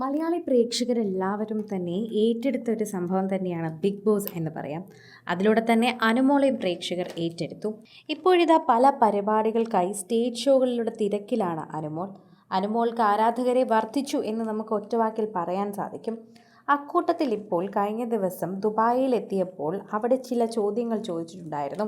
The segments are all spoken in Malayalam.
മലയാളി പ്രേക്ഷകരെല്ലാവരും തന്നെ ഏറ്റെടുത്ത ഒരു സംഭവം തന്നെയാണ് ബിഗ് ബോസ് എന്ന് പറയാം. അതിലൂടെ തന്നെ അനുമോളെയും പ്രേക്ഷകർ ഏറ്റെടുത്തു. ഇപ്പോഴിതാ പല പരിപാടികൾക്കായി സ്റ്റേജ് ഷോകളിലൂടെ തിരക്കിലാണ് അനുമോൾ. അനുമോൾക്ക് ആരാധകരെ വർദ്ധിച്ചു എന്ന് നമുക്ക് ഒറ്റവാക്കിൽ പറയാൻ സാധിക്കും. അക്കൂട്ടത്തിൽ ഇപ്പോൾ കഴിഞ്ഞ ദിവസം ദുബായിൽ എത്തിയപ്പോൾ അവിടെ ചില ചോദ്യങ്ങൾ ചോദിച്ചിട്ടുണ്ടായിരുന്നു.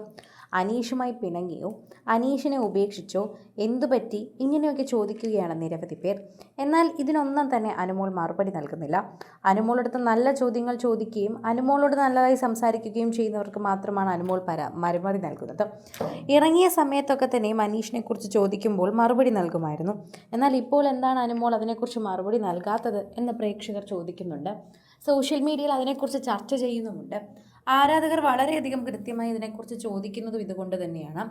അനീഷുമായി പിണങ്ങിയോ? അനീഷിനെ ഉപേക്ഷിച്ചോ? എന്തുപറ്റി? ഇങ്ങനെയൊക്കെ ചോദിക്കുകയാണ് നിരവധി പേർ. എന്നാൽ ഇതിനൊന്നും തന്നെ അനുമോൾ മറുപടി നൽകുന്നില്ല. അനുമോളടുത്ത് നല്ല ചോദ്യങ്ങൾ ചോദിക്കുകയും അനുമോളോട് നല്ലതായി സംസാരിക്കുകയും ചെയ്യുന്നവർക്ക് മാത്രമാണ് അനുമോൾ പര മറുപടി നൽകുന്നത്. ഇറങ്ങിയ സമയത്തൊക്കെ തന്നെയും അനീഷിനെക്കുറിച്ച് ചോദിക്കുമ്പോൾ മറുപടി നൽകുമായിരുന്നു. എന്നാൽ ഇപ്പോൾ എന്താണ് അനുമോൾ അതിനെക്കുറിച്ച് മറുപടി നൽകാത്തത് എന്ന് പ്രേക്ഷകർ ചോദിക്കുന്നുണ്ട്. സോഷ്യൽ മീഡിയയിൽ അതിനെക്കുറിച്ച് ചർച്ച ചെയ്യുന്നുമുണ്ട്. ആരാധകർ വളരെയധികം കൃത്യമായി ഇതിനെക്കുറിച്ച് ചോദിക്കുന്നതും ഇതുകൊണ്ട് തന്നെയാണ്.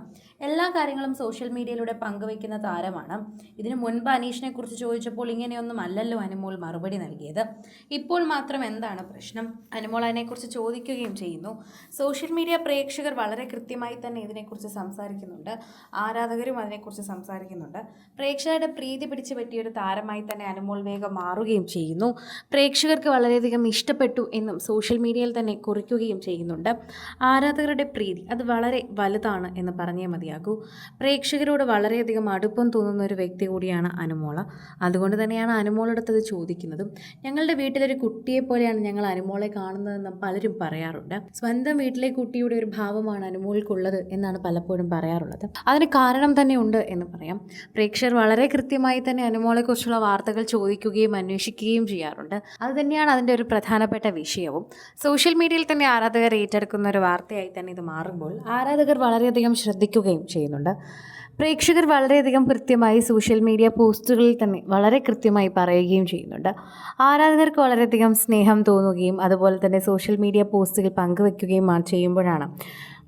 എല്ലാ കാര്യങ്ങളും സോഷ്യൽ മീഡിയയിലൂടെ പങ്കുവയ്ക്കുന്ന താരമാണ്. ഇതിനു മുൻപ് അനീഷിനെ കുറിച്ച് ചോദിച്ചപ്പോൾ ഇങ്ങനെയൊന്നും അല്ലല്ലോ അനുമോൾ മറുപടി നൽകിയത്. ഇപ്പോൾ മാത്രം എന്താണ് പ്രശ്നം? അനുമോൾ അതിനെക്കുറിച്ച് ചോദിക്കുകയും ചെയ്യുന്നു. സോഷ്യൽ മീഡിയ പ്രേക്ഷകർ വളരെ കൃത്യമായി തന്നെ ഇതിനെക്കുറിച്ച് സംസാരിക്കുന്നുണ്ട്. ആരാധകരും അതിനെക്കുറിച്ച് സംസാരിക്കുന്നുണ്ട്. പ്രേക്ഷകരുടെ പ്രീതി പിടിച്ചു പറ്റിയൊരു താരമായി തന്നെ അനുമോൾ വേഗം മാറുകയും ചെയ്യുന്നു. പ്രേക്ഷകർക്ക് വളരെയധികം ഇഷ്ടപ്പെട്ടു എന്നും സോഷ്യൽ മീഡിയയിൽ തന്നെ കുറിക്കുകയും ചെയ്യുന്നുണ്ട്. ആരാധകരുടെ പ്രീതി അത് വളരെ വലുതാണ് എന്ന് പറഞ്ഞേ മതിയാകൂ. പ്രേക്ഷകരോട് വളരെയധികം അടുപ്പം തോന്നുന്ന ഒരു വ്യക്തി കൂടിയാണ് അനുമോള. അതുകൊണ്ട് തന്നെയാണ് അനുമോളടുത്തത് ചോദിക്കുന്നതും. ഞങ്ങളുടെ വീട്ടിലൊരു കുട്ടിയെ പോലെയാണ് ഞങ്ങൾ അനുമോളെ കാണുന്നതെന്ന് പലരും പറയാറുണ്ട്. സ്വന്തം വീട്ടിലെ കുട്ടിയുടെ ഒരു ഭാവമാണ് അനുമോൾക്കുള്ളത് എന്നാണ് പലപ്പോഴും പറയാറുള്ളത്. അതിന് കാരണം തന്നെ ഉണ്ട് എന്ന് പറയാം. പ്രേക്ഷകർ വളരെ കൃത്യമായി തന്നെ അനുമോളെക്കുറിച്ചുള്ള വാർത്തകൾ ചോദിക്കുകയും അന്വേഷിക്കുകയും ചെയ്യാറുണ്ട്. അത് തന്നെയാണ് അതിന്റെ ഒരു പ്രധാനപ്പെട്ട വിഷയവും. സോഷ്യൽ മീഡിയയിൽ തന്നെ ആരാധകർ ഏറ്റെടുക്കുന്ന ഒരു വാർത്തയായി തന്നെ ഇത് മാറുമ്പോൾ ആരാധകർ വളരെയധികം ശ്രദ്ധിക്കുകയും ചെയ്യുന്നുണ്ട്. പ്രേക്ഷകർ വളരെയധികം കൃത്യമായി സോഷ്യൽ മീഡിയ പോസ്റ്റുകളിൽ തന്നെ വളരെ കൃത്യമായി പറയുകയും ചെയ്യുന്നുണ്ട്. ആരാധകർക്ക് വളരെയധികം സ്നേഹം തോന്നുകയും അതുപോലെ തന്നെ സോഷ്യൽ മീഡിയ പോസ്റ്റുകൾ പങ്കുവെക്കുകയും ചെയ്യുമ്പോഴാണ്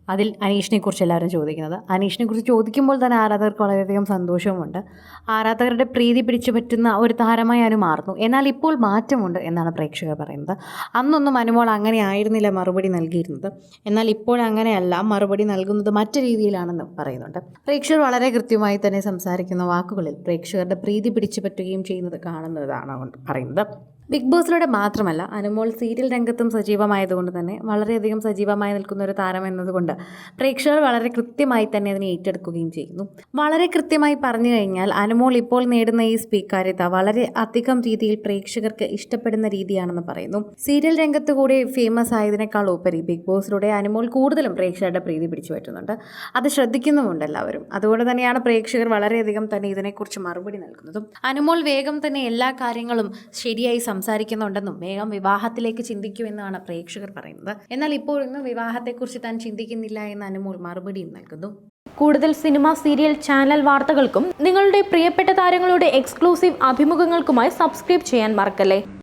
അതിൽ അനീഷിനെ കുറിച്ച് എല്ലാവരും ചോദിക്കുന്നത്. അനീഷിനെ കുറിച്ച് ചോദിക്കുമ്പോൾ തന്നെ ആരാധകർക്ക് വളരെയധികം സന്തോഷവുമുണ്ട്. ആരാധകരുടെ പ്രീതി പിടിച്ചു പറ്റുന്ന ഒരു താരമായി അനു മാറുന്നു. എന്നാൽ ഇപ്പോൾ മാറ്റമുണ്ട് എന്നാണ് പ്രേക്ഷകർ പറയുന്നത്. അന്നൊന്നും അനുമോൾ അങ്ങനെ ആയിരുന്നില്ല മറുപടി നൽകിയിരുന്നത്. എന്നാൽ ഇപ്പോൾ അങ്ങനെയല്ല മറുപടി നൽകുന്നത് മറ്റു രീതിയിലാണെന്ന് പറയുന്നുണ്ട്. പ്രേക്ഷകർ വളരെ കൃത്യമായി തന്നെ സംസാരിക്കുന്ന വാക്കുകളിൽ പ്രേക്ഷകരുടെ പ്രീതി പിടിച്ചു പറ്റുകയും ചെയ്യുന്നത് കാണുന്നതാണ് പറയുന്നത്. ബിഗ് ബോസിലൂടെ മാത്രമല്ല അനുമോൾ സീരിയൽ രംഗത്തും സജീവമായതുകൊണ്ട് തന്നെ വളരെയധികം സജീവമായി നിൽക്കുന്ന ഒരു താരം എന്നതുകൊണ്ട് പ്രേക്ഷകർ വളരെ കൃത്യമായി തന്നെ അതിനെ ഏറ്റെടുക്കുകയും ചെയ്യുന്നു. വളരെ കൃത്യമായി പറഞ്ഞു കഴിഞ്ഞാൽ അനുമോൾ ഇപ്പോൾ നേടുന്ന ഈ സ്വീകാര്യത വളരെ അധികം രീതിയിൽ പ്രേക്ഷകർക്ക് ഇഷ്ടപ്പെടുന്ന രീതിയാണെന്ന് പറയുന്നു. സീരിയൽ രംഗത്ത് കൂടി ഫേമസ് ആയതിനേക്കാൾ ഉപരി ബിഗ് ബോസിലൂടെ അനുമോൾ കൂടുതലും പ്രേക്ഷകരുടെ പ്രീതി പിടിച്ചു പറ്റുന്നുണ്ട്. അത് ശ്രദ്ധിക്കുന്നുമുണ്ട് എല്ലാവരും. അതുകൊണ്ട് തന്നെയാണ് പ്രേക്ഷകർ വളരെയധികം തന്നെ ഇതിനെക്കുറിച്ച് മറുപടി നൽകുന്നതും. അനുമോൾ വേഗം തന്നെ എല്ലാ കാര്യങ്ങളും ശരിയായി സംസാരിക്കുന്നുണ്ടെന്നും വേഗം വിവാഹത്തിലേക്ക് ചിന്തിക്കുമെന്നാണ് പ്രേക്ഷകർ പറയുന്നത്. എന്നാൽ ഇപ്പോഴൊന്നും വിവാഹത്തെക്കുറിച്ച് താൻ ചിന്തിക്കുന്നില്ല എന്ന് അനുമോൾ മറുപടിയും നൽകുന്നു. കൂടുതൽ സിനിമ സീരിയൽ ചാനൽ വാർത്തകൾക്കും നിങ്ങളുടെ പ്രിയപ്പെട്ട താരങ്ങളുടെ എക്സ്ക്ലൂസീവ് അഭിമുഖങ്ങൾക്കുമായി സബ്സ്ക്രൈബ് ചെയ്യാൻ മറക്കല്ലേ?